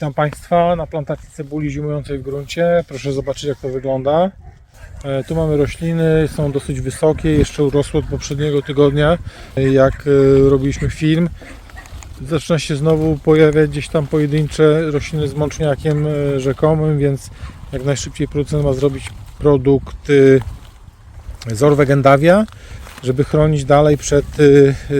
Witam Państwa na plantacji cebuli zimującej w gruncie. Proszę zobaczyć jak to wygląda. E, Tu mamy rośliny, są dosyć wysokie, jeszcze urosły od poprzedniego tygodnia, e, jak e, robiliśmy film. Zaczyna się znowu pojawiać gdzieś tam pojedyncze rośliny z mączniakiem rzekomym, więc jak najszybciej producent ma zrobić produkt z Orwegendavia, żeby chronić dalej przed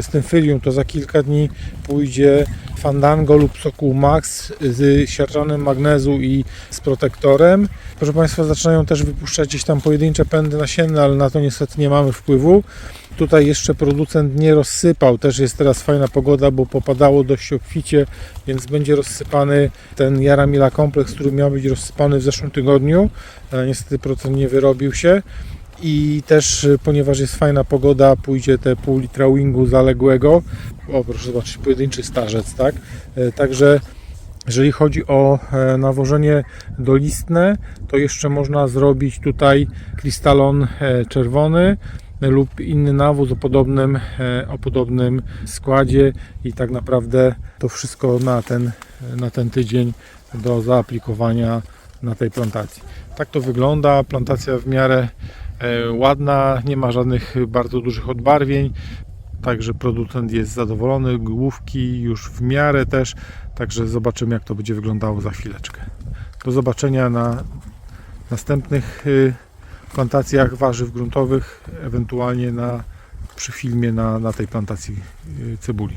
stymfylium. To za kilka dni pójdzie Fandango lub Sokół Max z siarczanem magnezu i z protektorem. Proszę Państwa, zaczynają też wypuszczać gdzieś tam pojedyncze pędy nasienne, ale na to niestety nie mamy wpływu. Tutaj jeszcze producent nie rozsypał, też jest teraz fajna pogoda, bo popadało dość obficie, więc będzie rozsypany ten Jaramila kompleks, który miał być rozsypany w zeszłym tygodniu. Niestety producent nie wyrobił się. I też, y, ponieważ jest fajna pogoda, pójdzie te pół litra wingu zaległego. O, proszę zobaczyć, pojedynczy starzec, tak? E, Także jeżeli chodzi o e, nawożenie dolistne, to jeszcze można zrobić tutaj krystalon e, czerwony lub inny nawóz o podobnym, o podobnym składzie i tak naprawdę to wszystko na ten, na ten tydzień do zaaplikowania na tej plantacji. Tak to wygląda, plantacja w miarę ładna, nie ma żadnych bardzo dużych odbarwień, także producent jest zadowolony, główki już w miarę też, także zobaczymy jak to będzie wyglądało za chwileczkę. Do zobaczenia na następnych y, plantacjach warzyw gruntowych, ewentualnie na, przy filmie na, na tej plantacji y, cebuli.